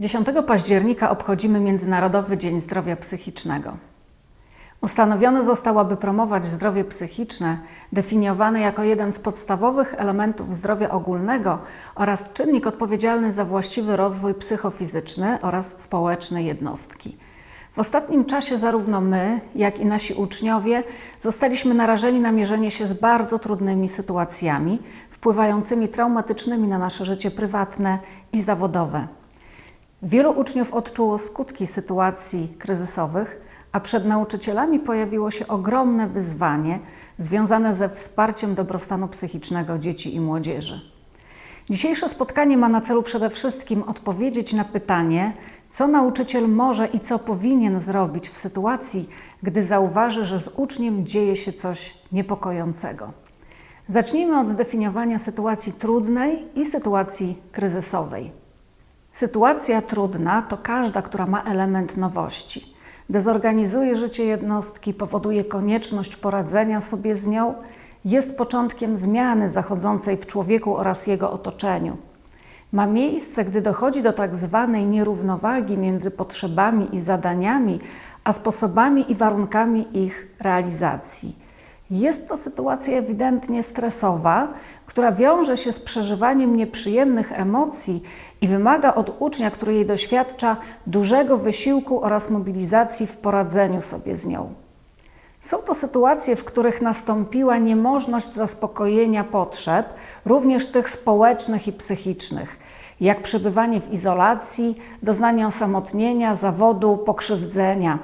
10 października obchodzimy Międzynarodowy Dzień Zdrowia Psychicznego. Ustanowiony został, aby promować zdrowie psychiczne, definiowane jako jeden z podstawowych elementów zdrowia ogólnego oraz czynnik odpowiedzialny za właściwy rozwój psychofizyczny oraz społeczny jednostki. W ostatnim czasie zarówno my, jak i nasi uczniowie zostaliśmy narażeni na mierzenie się z bardzo trudnymi sytuacjami, wpływającymi traumatycznymi na nasze życie prywatne i zawodowe. Wielu uczniów odczuło skutki sytuacji kryzysowych, a przed nauczycielami pojawiło się ogromne wyzwanie związane ze wsparciem dobrostanu psychicznego dzieci i młodzieży. Dzisiejsze spotkanie ma na celu przede wszystkim odpowiedzieć na pytanie, co nauczyciel może i co powinien zrobić w sytuacji, gdy zauważy, że z uczniem dzieje się coś niepokojącego. Zacznijmy od zdefiniowania sytuacji trudnej i sytuacji kryzysowej. Sytuacja trudna to każda, która ma element nowości. Dezorganizuje życie jednostki, powoduje konieczność poradzenia sobie z nią, jest początkiem zmiany zachodzącej w człowieku oraz jego otoczeniu. Ma miejsce, gdy dochodzi do tak zwanej nierównowagi między potrzebami i zadaniami, a sposobami i warunkami ich realizacji. Jest to sytuacja ewidentnie stresowa, która wiąże się z przeżywaniem nieprzyjemnych emocji i wymaga od ucznia, który jej doświadcza, dużego wysiłku oraz mobilizacji w poradzeniu sobie z nią. Są to sytuacje, w których nastąpiła niemożność zaspokojenia potrzeb, również tych społecznych i psychicznych, jak przebywanie w izolacji, doznanie osamotnienia, zawodu, pokrzywdzenia.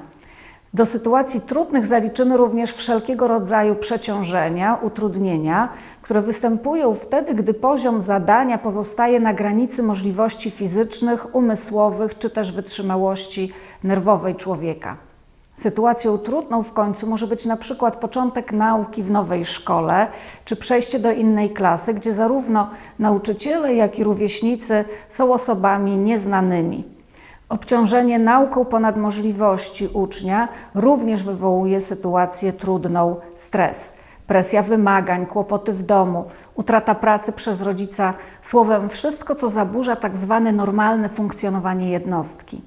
Do sytuacji trudnych zaliczymy również wszelkiego rodzaju przeciążenia, utrudnienia, które występują wtedy, gdy poziom zadania pozostaje na granicy możliwości fizycznych, umysłowych czy też wytrzymałości nerwowej człowieka. Sytuacją trudną w końcu może być na przykład początek nauki w nowej szkole, czy przejście do innej klasy, gdzie zarówno nauczyciele, jak i rówieśnicy są osobami nieznanymi. Obciążenie nauką ponad możliwości ucznia również wywołuje sytuację trudną, stres, presja wymagań, kłopoty w domu, utrata pracy przez rodzica, słowem wszystko, co zaburza tak zwane normalne funkcjonowanie jednostki.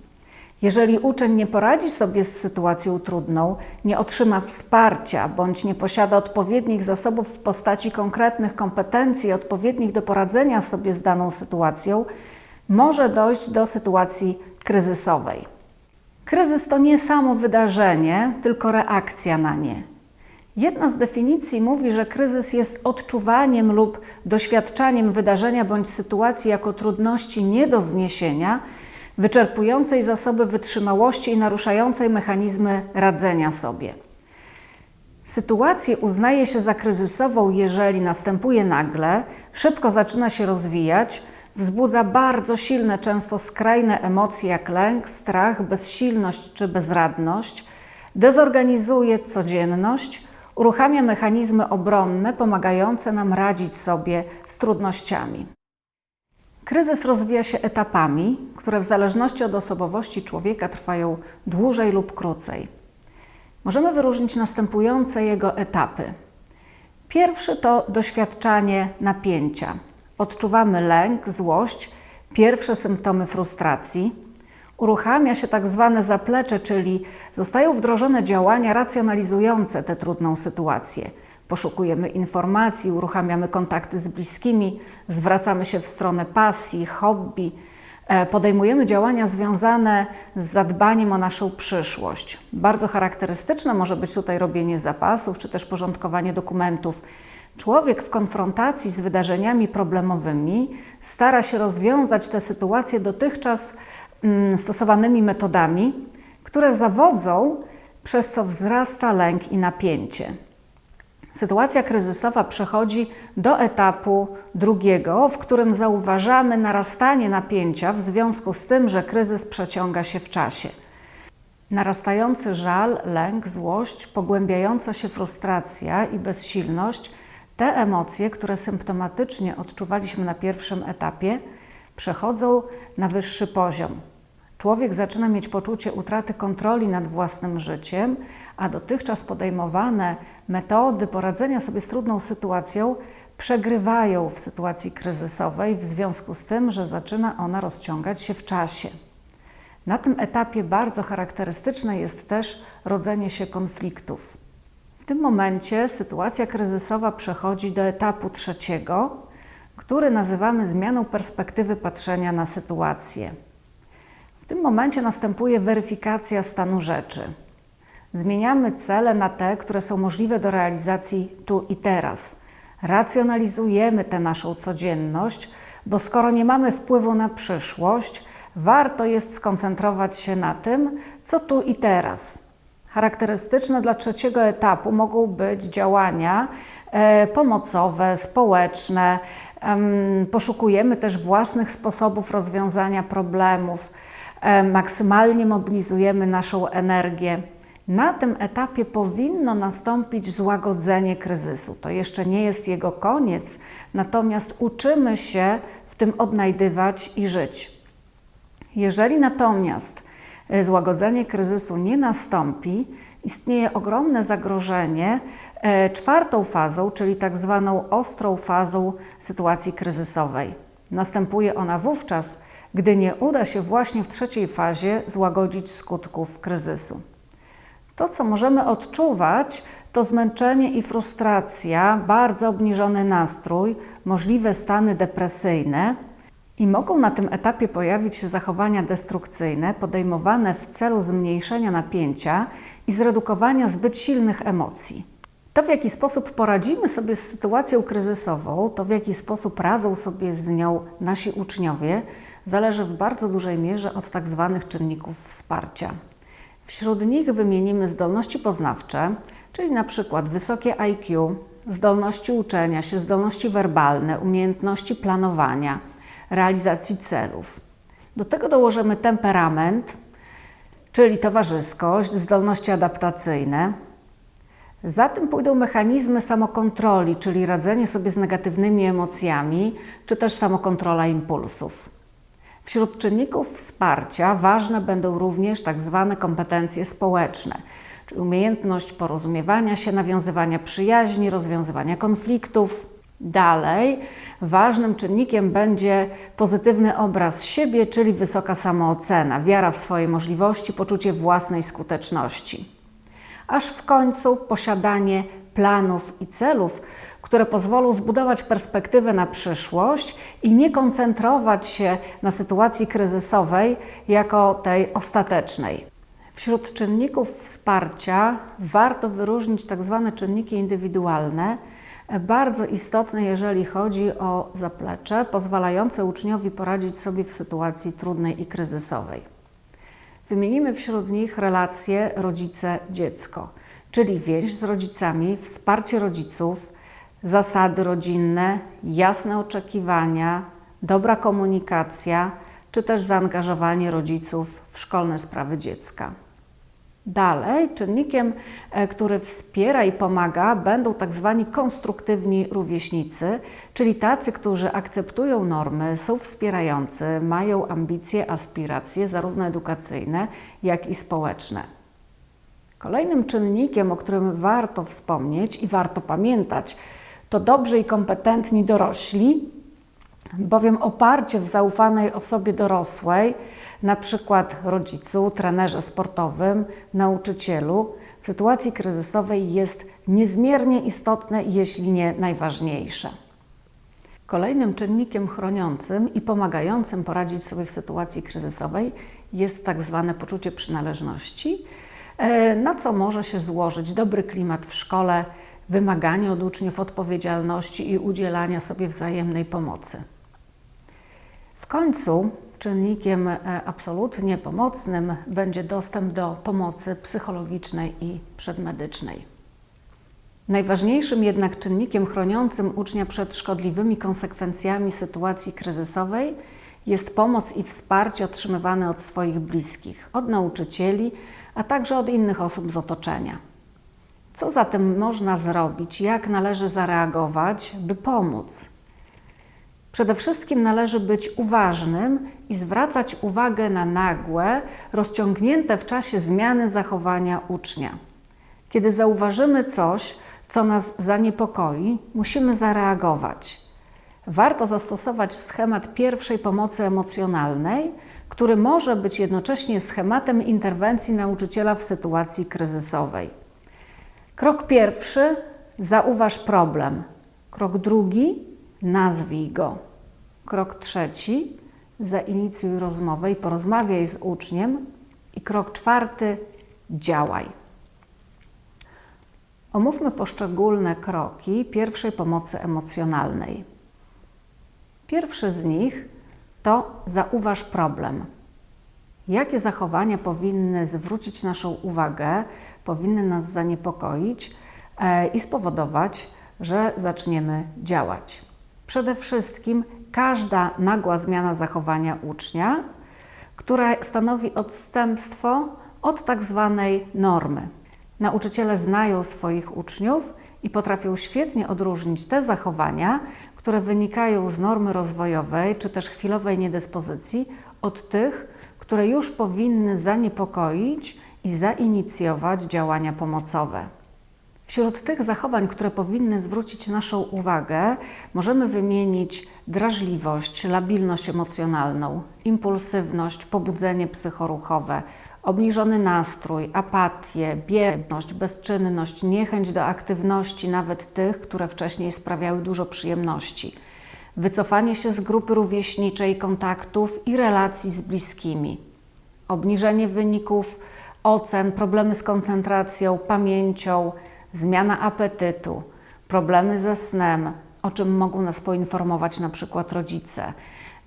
Jeżeli uczeń nie poradzi sobie z sytuacją trudną, nie otrzyma wsparcia bądź nie posiada odpowiednich zasobów w postaci konkretnych kompetencji odpowiednich do poradzenia sobie z daną sytuacją, może dojść do sytuacji kryzysowej. Kryzys to nie samo wydarzenie, tylko reakcja na nie. Jedna z definicji mówi, że kryzys jest odczuwaniem lub doświadczaniem wydarzenia bądź sytuacji jako trudności nie do zniesienia, wyczerpującej zasoby wytrzymałości i naruszającej mechanizmy radzenia sobie. Sytuację uznaje się za kryzysową, jeżeli następuje nagle, szybko zaczyna się rozwijać, wzbudza bardzo silne, często skrajne emocje jak lęk, strach, bezsilność czy bezradność, dezorganizuje codzienność, uruchamia mechanizmy obronne pomagające nam radzić sobie z trudnościami. Kryzys rozwija się etapami, które w zależności od osobowości człowieka trwają dłużej lub krócej. Możemy wyróżnić następujące jego etapy. Pierwszy to doświadczanie napięcia odczuwamy lęk, złość, pierwsze symptomy frustracji. Uruchamia się tak zwane zaplecze, czyli zostają wdrożone działania racjonalizujące tę trudną sytuację. Poszukujemy informacji, uruchamiamy kontakty z bliskimi, zwracamy się w stronę pasji, hobby, e, podejmujemy działania związane z zadbaniem o naszą przyszłość. Bardzo charakterystyczne może być tutaj robienie zapasów czy też porządkowanie dokumentów Człowiek w konfrontacji z wydarzeniami problemowymi stara się rozwiązać tę sytuację dotychczas mm, stosowanymi metodami, które zawodzą, przez co wzrasta lęk i napięcie. Sytuacja kryzysowa przechodzi do etapu drugiego, w którym zauważamy narastanie napięcia w związku z tym, że kryzys przeciąga się w czasie. Narastający żal, lęk, złość, pogłębiająca się frustracja i bezsilność te emocje, które symptomatycznie odczuwaliśmy na pierwszym etapie, przechodzą na wyższy poziom. Człowiek zaczyna mieć poczucie utraty kontroli nad własnym życiem, a dotychczas podejmowane metody poradzenia sobie z trudną sytuacją przegrywają w sytuacji kryzysowej w związku z tym, że zaczyna ona rozciągać się w czasie. Na tym etapie bardzo charakterystyczne jest też rodzenie się konfliktów. Tym momencie sytuacja kryzysowa przechodzi do etapu trzeciego, który nazywamy zmianą perspektywy patrzenia na sytuację. W tym momencie następuje weryfikacja stanu rzeczy. Zmieniamy cele na te, które są możliwe do realizacji tu i teraz. Racjonalizujemy tę naszą codzienność, bo skoro nie mamy wpływu na przyszłość, warto jest skoncentrować się na tym, co tu i teraz. Charakterystyczne dla trzeciego etapu mogą być działania e, pomocowe, społeczne. Em, poszukujemy też własnych sposobów rozwiązania problemów, e, maksymalnie mobilizujemy naszą energię. Na tym etapie powinno nastąpić złagodzenie kryzysu. To jeszcze nie jest jego koniec, natomiast uczymy się w tym odnajdywać i żyć. Jeżeli natomiast złagodzenie kryzysu nie nastąpi, istnieje ogromne zagrożenie e, czwartą fazą, czyli tak zwaną ostrą fazą sytuacji kryzysowej. Następuje ona wówczas, gdy nie uda się właśnie w trzeciej fazie złagodzić skutków kryzysu. To, co możemy odczuwać, to zmęczenie i frustracja, bardzo obniżony nastrój, możliwe stany depresyjne i mogą na tym etapie pojawić się zachowania destrukcyjne podejmowane w celu zmniejszenia napięcia i zredukowania zbyt silnych emocji. To, w jaki sposób poradzimy sobie z sytuacją kryzysową, to w jaki sposób radzą sobie z nią nasi uczniowie, zależy w bardzo dużej mierze od tak zwanych czynników wsparcia. Wśród nich wymienimy zdolności poznawcze, czyli na przykład wysokie IQ, zdolności uczenia się, zdolności werbalne, umiejętności planowania, realizacji celów. Do tego dołożymy temperament, czyli towarzyskość, zdolności adaptacyjne. Za tym pójdą mechanizmy samokontroli, czyli radzenie sobie z negatywnymi emocjami, czy też samokontrola impulsów. Wśród czynników wsparcia ważne będą również tak zwane kompetencje społeczne, czyli umiejętność porozumiewania się, nawiązywania przyjaźni, rozwiązywania konfliktów. Dalej, ważnym czynnikiem będzie pozytywny obraz siebie, czyli wysoka samoocena, wiara w swoje możliwości, poczucie własnej skuteczności. Aż w końcu posiadanie planów i celów, które pozwolą zbudować perspektywę na przyszłość i nie koncentrować się na sytuacji kryzysowej jako tej ostatecznej. Wśród czynników wsparcia warto wyróżnić tak zwane czynniki indywidualne, bardzo istotne, jeżeli chodzi o zaplecze, pozwalające uczniowi poradzić sobie w sytuacji trudnej i kryzysowej. Wymienimy wśród nich relacje rodzice-dziecko, czyli więź z rodzicami, wsparcie rodziców, zasady rodzinne, jasne oczekiwania, dobra komunikacja, czy też zaangażowanie rodziców w szkolne sprawy dziecka. Dalej, czynnikiem, e, który wspiera i pomaga, będą tak zwani konstruktywni rówieśnicy, czyli tacy, którzy akceptują normy, są wspierający, mają ambicje, aspiracje, zarówno edukacyjne, jak i społeczne. Kolejnym czynnikiem, o którym warto wspomnieć i warto pamiętać, to dobrzy i kompetentni dorośli, bowiem oparcie w zaufanej osobie dorosłej, na przykład rodzicu, trenerze sportowym, nauczycielu, w sytuacji kryzysowej jest niezmiernie istotne, jeśli nie najważniejsze. Kolejnym czynnikiem chroniącym i pomagającym poradzić sobie w sytuacji kryzysowej jest tak zwane poczucie przynależności, e, na co może się złożyć dobry klimat w szkole, wymaganie od uczniów odpowiedzialności i udzielania sobie wzajemnej pomocy. W końcu czynnikiem e, absolutnie pomocnym będzie dostęp do pomocy psychologicznej i przedmedycznej. Najważniejszym jednak czynnikiem chroniącym ucznia przed szkodliwymi konsekwencjami sytuacji kryzysowej jest pomoc i wsparcie otrzymywane od swoich bliskich, od nauczycieli, a także od innych osób z otoczenia. Co zatem można zrobić, jak należy zareagować, by pomóc? Przede wszystkim należy być uważnym i zwracać uwagę na nagłe, rozciągnięte w czasie zmiany zachowania ucznia. Kiedy zauważymy coś, co nas zaniepokoi, musimy zareagować. Warto zastosować schemat pierwszej pomocy emocjonalnej, który może być jednocześnie schematem interwencji nauczyciela w sytuacji kryzysowej. Krok pierwszy zauważ problem. Krok drugi nazwij go. Krok trzeci zainicjuj rozmowę i porozmawiaj z uczniem. I krok czwarty działaj. Omówmy poszczególne kroki pierwszej pomocy emocjonalnej. Pierwszy z nich to zauważ problem. Jakie zachowania powinny zwrócić naszą uwagę, powinny nas zaniepokoić e, i spowodować, że zaczniemy działać. Przede wszystkim każda nagła zmiana zachowania ucznia, która stanowi odstępstwo od tak zwanej normy. Nauczyciele znają swoich uczniów i potrafią świetnie odróżnić te zachowania, które wynikają z normy rozwojowej czy też chwilowej niedyspozycji, od tych, które już powinny zaniepokoić i zainicjować działania pomocowe. Wśród tych zachowań, które powinny zwrócić naszą uwagę, możemy wymienić drażliwość, labilność emocjonalną, impulsywność, pobudzenie psychoruchowe, obniżony nastrój, apatię, bierność, bezczynność, niechęć do aktywności, nawet tych, które wcześniej sprawiały dużo przyjemności, wycofanie się z grupy rówieśniczej, kontaktów i relacji z bliskimi, obniżenie wyników ocen, problemy z koncentracją, pamięcią, zmiana apetytu, problemy ze snem, o czym mogą nas poinformować na przykład rodzice,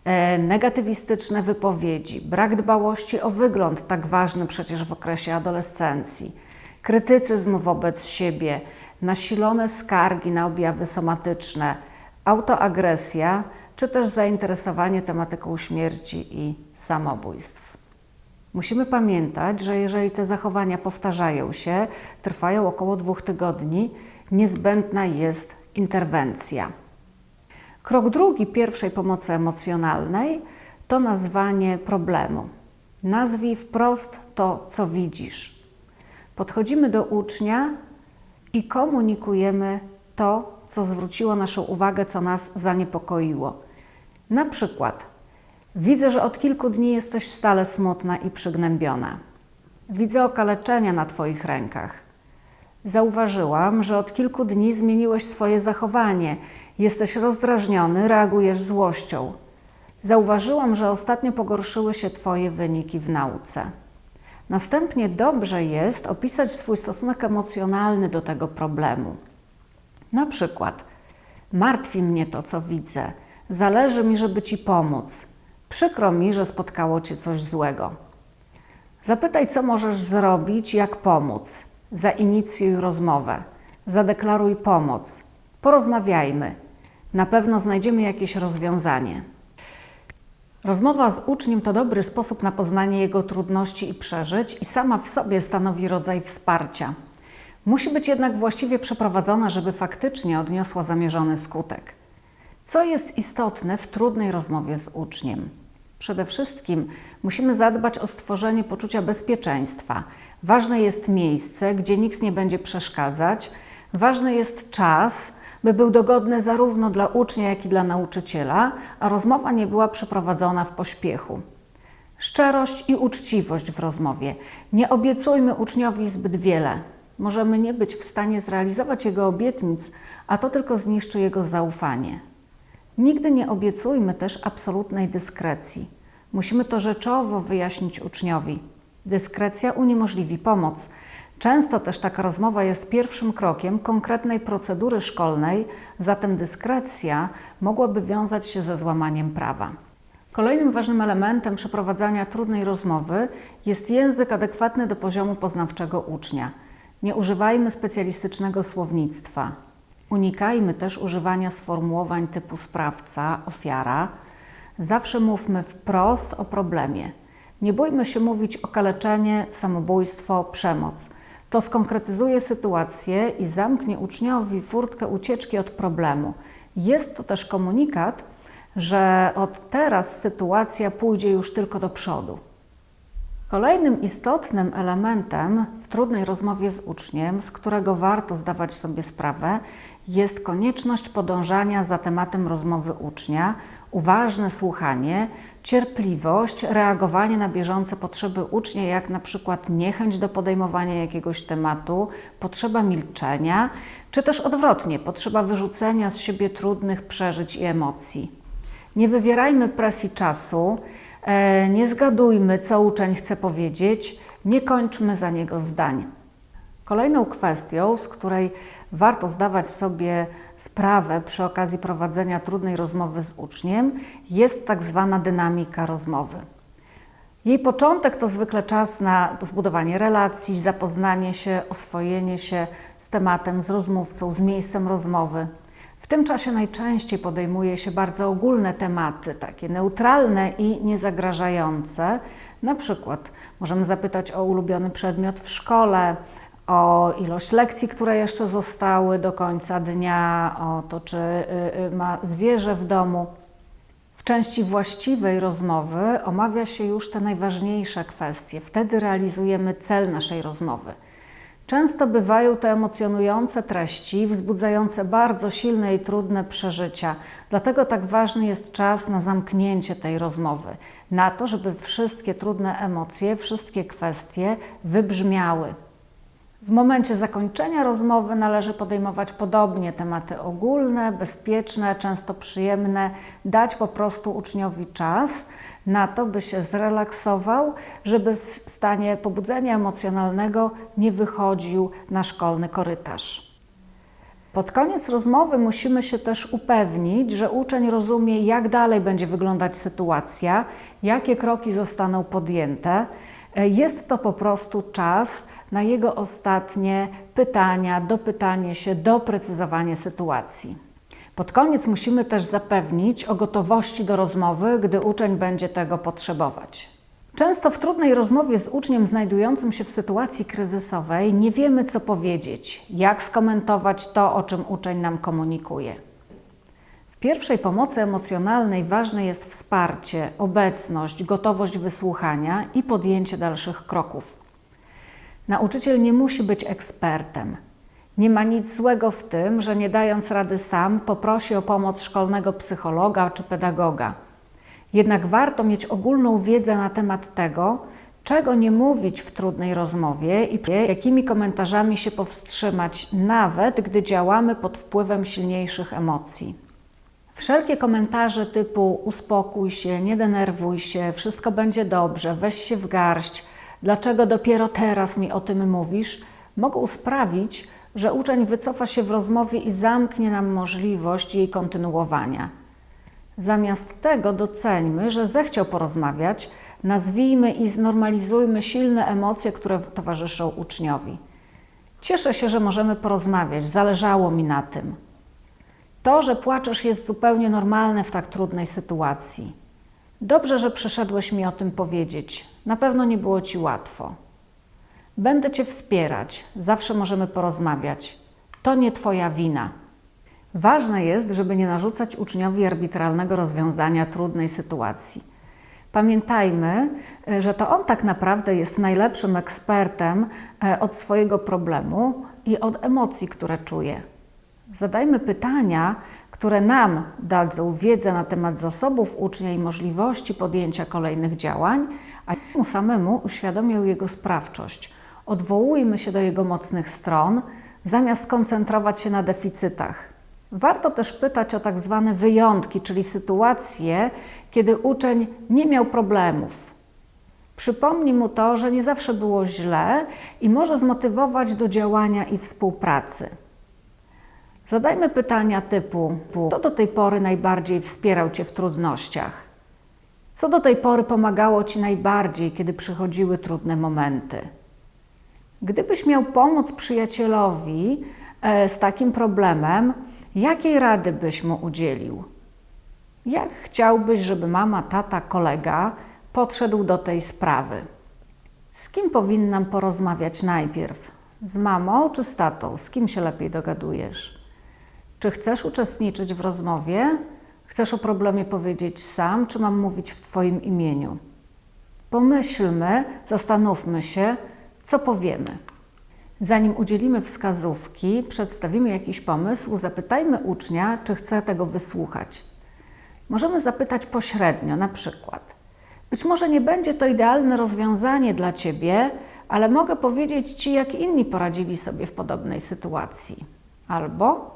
e, negatywistyczne wypowiedzi, brak dbałości o wygląd, tak ważny przecież w okresie adolescencji, krytycyzm wobec siebie, nasilone skargi na objawy somatyczne, autoagresja, czy też zainteresowanie tematyką śmierci i samobójstw. Musimy pamiętać, że jeżeli te zachowania powtarzają się, trwają około dwóch tygodni, niezbędna jest interwencja. Krok drugi pierwszej pomocy emocjonalnej to nazwanie problemu. Nazwij wprost to, co widzisz. Podchodzimy do ucznia i komunikujemy to, co zwróciło naszą uwagę, co nas zaniepokoiło. Na przykład, widzę, że od kilku dni jesteś stale smutna i przygnębiona. Widzę okaleczenia na Twoich rękach. Zauważyłam, że od kilku dni zmieniłeś swoje zachowanie. Jesteś rozdrażniony, reagujesz złością. Zauważyłam, że ostatnio pogorszyły się Twoje wyniki w nauce. Następnie dobrze jest opisać swój stosunek emocjonalny do tego problemu. Na przykład, martwi mnie to, co widzę, zależy mi, żeby Ci pomóc. Przykro mi, że spotkało Cię coś złego. Zapytaj, co możesz zrobić, jak pomóc. Zainicjuj rozmowę, zadeklaruj pomoc, porozmawiajmy. Na pewno znajdziemy jakieś rozwiązanie. Rozmowa z uczniem to dobry sposób na poznanie jego trudności i przeżyć, i sama w sobie stanowi rodzaj wsparcia. Musi być jednak właściwie przeprowadzona, żeby faktycznie odniosła zamierzony skutek. Co jest istotne w trudnej rozmowie z uczniem? Przede wszystkim musimy zadbać o stworzenie poczucia bezpieczeństwa. Ważne jest miejsce, gdzie nikt nie będzie przeszkadzać. Ważny jest czas, by był dogodny zarówno dla ucznia, jak i dla nauczyciela, a rozmowa nie była przeprowadzona w pośpiechu. Szczerość i uczciwość w rozmowie. Nie obiecujmy uczniowi zbyt wiele. Możemy nie być w stanie zrealizować jego obietnic, a to tylko zniszczy jego zaufanie. Nigdy nie obiecujmy też absolutnej dyskrecji. Musimy to rzeczowo wyjaśnić uczniowi. Dyskrecja uniemożliwi pomoc. Często też taka rozmowa jest pierwszym krokiem konkretnej procedury szkolnej, zatem dyskrecja mogłaby wiązać się ze złamaniem prawa. Kolejnym ważnym elementem przeprowadzania trudnej rozmowy jest język adekwatny do poziomu poznawczego ucznia. Nie używajmy specjalistycznego słownictwa. Unikajmy też używania sformułowań typu sprawca, ofiara. Zawsze mówmy wprost o problemie. Nie bójmy się mówić o kaleczenie, samobójstwo, przemoc. To skonkretyzuje sytuację i zamknie uczniowi furtkę ucieczki od problemu. Jest to też komunikat, że od teraz sytuacja pójdzie już tylko do przodu. Kolejnym istotnym elementem w trudnej rozmowie z uczniem, z którego warto zdawać sobie sprawę, jest konieczność podążania za tematem rozmowy ucznia, uważne słuchanie, cierpliwość, reagowanie na bieżące potrzeby ucznia, jak na przykład niechęć do podejmowania jakiegoś tematu, potrzeba milczenia, czy też odwrotnie, potrzeba wyrzucenia z siebie trudnych przeżyć i emocji. Nie wywierajmy presji czasu, e, nie zgadujmy, co uczeń chce powiedzieć, nie kończmy za niego zdań. Kolejną kwestią, z której warto zdawać sobie sprawę przy okazji prowadzenia trudnej rozmowy z uczniem, jest tak zwana dynamika rozmowy. Jej początek to zwykle czas na zbudowanie relacji, zapoznanie się, oswojenie się z tematem, z rozmówcą, z miejscem rozmowy. W tym czasie najczęściej podejmuje się bardzo ogólne tematy, takie neutralne i niezagrażające. Na przykład możemy zapytać o ulubiony przedmiot w szkole, o ilość lekcji, które jeszcze zostały do końca dnia, o to, czy y, y, ma zwierzę w domu. W części właściwej rozmowy omawia się już te najważniejsze kwestie. Wtedy realizujemy cel naszej rozmowy. Często bywają to emocjonujące treści, wzbudzające bardzo silne i trudne przeżycia. Dlatego tak ważny jest czas na zamknięcie tej rozmowy, na to, żeby wszystkie trudne emocje, wszystkie kwestie wybrzmiały. W momencie zakończenia rozmowy należy podejmować podobnie tematy ogólne, bezpieczne, często przyjemne, dać po prostu uczniowi czas na to, by się zrelaksował, żeby w stanie pobudzenia emocjonalnego nie wychodził na szkolny korytarz. Pod koniec rozmowy musimy się też upewnić, że uczeń rozumie, jak dalej będzie wyglądać sytuacja, jakie kroki zostaną podjęte. Jest to po prostu czas na jego ostatnie pytania, dopytanie się, doprecyzowanie sytuacji. Pod koniec musimy też zapewnić o gotowości do rozmowy, gdy uczeń będzie tego potrzebować. Często w trudnej rozmowie z uczniem znajdującym się w sytuacji kryzysowej nie wiemy, co powiedzieć, jak skomentować to, o czym uczeń nam komunikuje. W pierwszej pomocy emocjonalnej ważne jest wsparcie, obecność, gotowość wysłuchania i podjęcie dalszych kroków. Nauczyciel nie musi być ekspertem. Nie ma nic złego w tym, że nie dając rady sam, poprosi o pomoc szkolnego psychologa czy pedagoga. Jednak warto mieć ogólną wiedzę na temat tego, czego nie mówić w trudnej rozmowie i jakimi komentarzami się powstrzymać, nawet gdy działamy pod wpływem silniejszych emocji. Wszelkie komentarze typu uspokój się, nie denerwuj się, wszystko będzie dobrze, weź się w garść, dlaczego dopiero teraz mi o tym mówisz, mogą sprawić, że uczeń wycofa się w rozmowie i zamknie nam możliwość jej kontynuowania. Zamiast tego doceńmy, że zechciał porozmawiać, nazwijmy i znormalizujmy silne emocje, które towarzyszą uczniowi. Cieszę się, że możemy porozmawiać, zależało mi na tym. To, że płaczesz, jest zupełnie normalne w tak trudnej sytuacji. Dobrze, że przyszedłeś mi o tym powiedzieć. Na pewno nie było ci łatwo. Będę cię wspierać, zawsze możemy porozmawiać. To nie twoja wina. Ważne jest, żeby nie narzucać uczniowi arbitralnego rozwiązania trudnej sytuacji. Pamiętajmy, że to on tak naprawdę jest najlepszym ekspertem e, od swojego problemu i od emocji, które czuje. Zadajmy pytania, które nam dadzą wiedzę na temat zasobów ucznia i możliwości podjęcia kolejnych działań, a mu samemu uświadomią jego sprawczość. Odwołujmy się do jego mocnych stron, zamiast koncentrować się na deficytach. Warto też pytać o tak zwane wyjątki, czyli sytuacje, kiedy uczeń nie miał problemów. Przypomni mu to, że nie zawsze było źle i może zmotywować do działania i współpracy. Zadajmy pytania typu: kto do tej pory najbardziej wspierał Cię w trudnościach? Co do tej pory pomagało Ci najbardziej, kiedy przychodziły trudne momenty? Gdybyś miał pomóc przyjacielowi e, z takim problemem, jakiej rady byś mu udzielił? Jak chciałbyś, żeby mama, tata, kolega podszedł do tej sprawy? Z kim powinnam porozmawiać najpierw? Z mamą czy z tatą? Z kim się lepiej dogadujesz? Czy chcesz uczestniczyć w rozmowie? Chcesz o problemie powiedzieć sam, czy mam mówić w Twoim imieniu? Pomyślmy, zastanówmy się, co powiemy. Zanim udzielimy wskazówki, przedstawimy jakiś pomysł, zapytajmy ucznia, czy chce tego wysłuchać. Możemy zapytać pośrednio, na przykład: Być może nie będzie to idealne rozwiązanie dla Ciebie, ale mogę powiedzieć Ci, jak inni poradzili sobie w podobnej sytuacji. Albo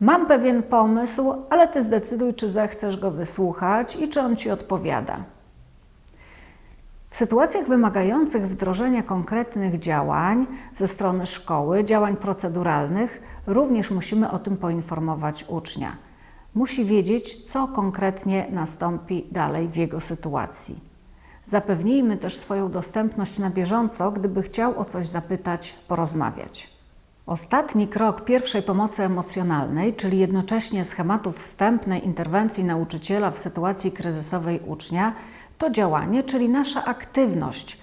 Mam pewien pomysł, ale Ty zdecyduj, czy zechcesz go wysłuchać i czy on Ci odpowiada. W sytuacjach wymagających wdrożenia konkretnych działań ze strony szkoły, działań proceduralnych, również musimy o tym poinformować ucznia. Musi wiedzieć, co konkretnie nastąpi dalej w jego sytuacji. Zapewnijmy też swoją dostępność na bieżąco, gdyby chciał o coś zapytać, porozmawiać. Ostatni krok pierwszej pomocy emocjonalnej, czyli jednocześnie schematu wstępnej interwencji nauczyciela w sytuacji kryzysowej ucznia, to działanie, czyli nasza aktywność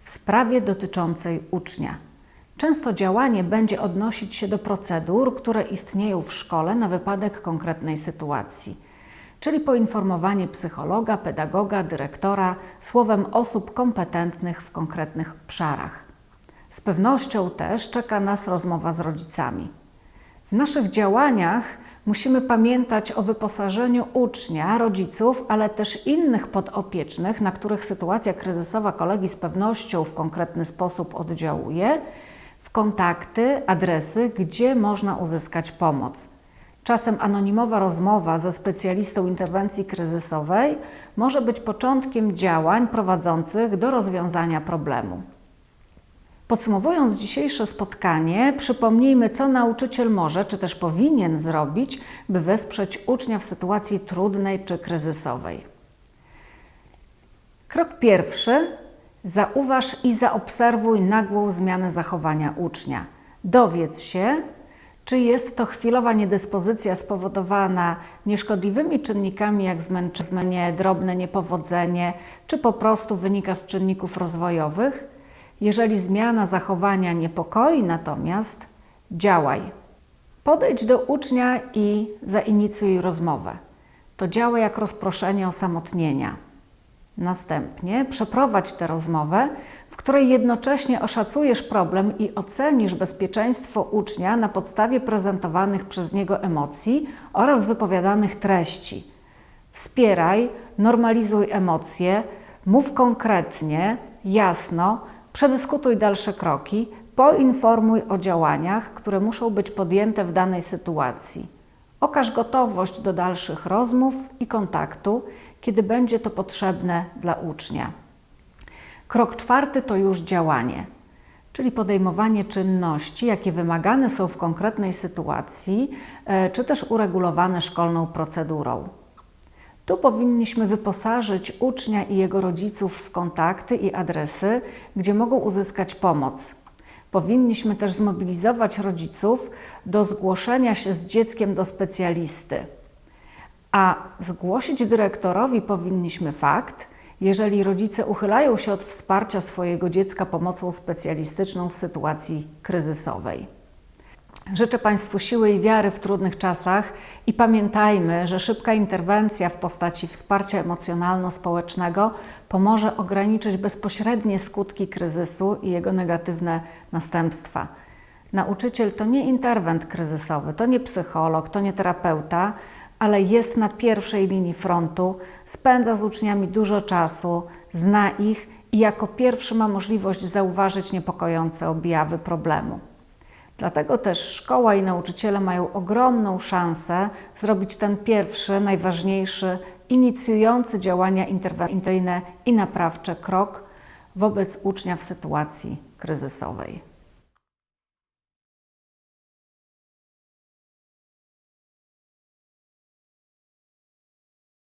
w sprawie dotyczącej ucznia. Często działanie będzie odnosić się do procedur, które istnieją w szkole na wypadek konkretnej sytuacji, czyli poinformowanie psychologa, pedagoga, dyrektora, słowem osób kompetentnych w konkretnych obszarach. Z pewnością też czeka nas rozmowa z rodzicami. W naszych działaniach musimy pamiętać o wyposażeniu ucznia, rodziców, ale też innych podopiecznych, na których sytuacja kryzysowa kolegi z pewnością w konkretny sposób oddziałuje, w kontakty, adresy, gdzie można uzyskać pomoc. Czasem anonimowa rozmowa ze specjalistą interwencji kryzysowej może być początkiem działań prowadzących do rozwiązania problemu. Podsumowując dzisiejsze spotkanie, przypomnijmy, co nauczyciel może czy też powinien zrobić, by wesprzeć ucznia w sytuacji trudnej czy kryzysowej. Krok pierwszy: zauważ i zaobserwuj nagłą zmianę zachowania ucznia. Dowiedz się, czy jest to chwilowa niedyspozycja spowodowana nieszkodliwymi czynnikami, jak zmęczenie, drobne niepowodzenie, czy po prostu wynika z czynników rozwojowych jeżeli zmiana zachowania niepokoi natomiast, działaj. Podejdź do ucznia i zainicjuj rozmowę. To działa jak rozproszenie osamotnienia. Następnie przeprowadź tę rozmowę, w której jednocześnie oszacujesz problem i ocenisz bezpieczeństwo ucznia na podstawie prezentowanych przez niego emocji oraz wypowiadanych treści. Wspieraj, normalizuj emocje, mów konkretnie, jasno, Przedyskutuj dalsze kroki, poinformuj o działaniach, które muszą być podjęte w danej sytuacji. Okaż gotowość do dalszych rozmów i kontaktu, kiedy będzie to potrzebne dla ucznia. Krok czwarty to już działanie, czyli podejmowanie czynności, jakie wymagane są w konkretnej sytuacji, e, czy też uregulowane szkolną procedurą. Tu powinniśmy wyposażyć ucznia i jego rodziców w kontakty i adresy, gdzie mogą uzyskać pomoc. Powinniśmy też zmobilizować rodziców do zgłoszenia się z dzieckiem do specjalisty. A zgłosić dyrektorowi powinniśmy fakt, jeżeli rodzice uchylają się od wsparcia swojego dziecka pomocą specjalistyczną w sytuacji kryzysowej. Życzę Państwu siły i wiary w trudnych czasach i pamiętajmy, że szybka interwencja w postaci wsparcia emocjonalno-społecznego pomoże ograniczyć bezpośrednie skutki kryzysu i jego negatywne następstwa. Nauczyciel to nie interwent kryzysowy, to nie psycholog, to nie terapeuta, ale jest na pierwszej linii frontu, spędza z uczniami dużo czasu, zna ich i jako pierwszy ma możliwość zauważyć niepokojące objawy problemu. Dlatego też szkoła i nauczyciele mają ogromną szansę zrobić ten pierwszy, najważniejszy, inicjujący działania interwencyjne i naprawcze krok wobec ucznia w sytuacji kryzysowej.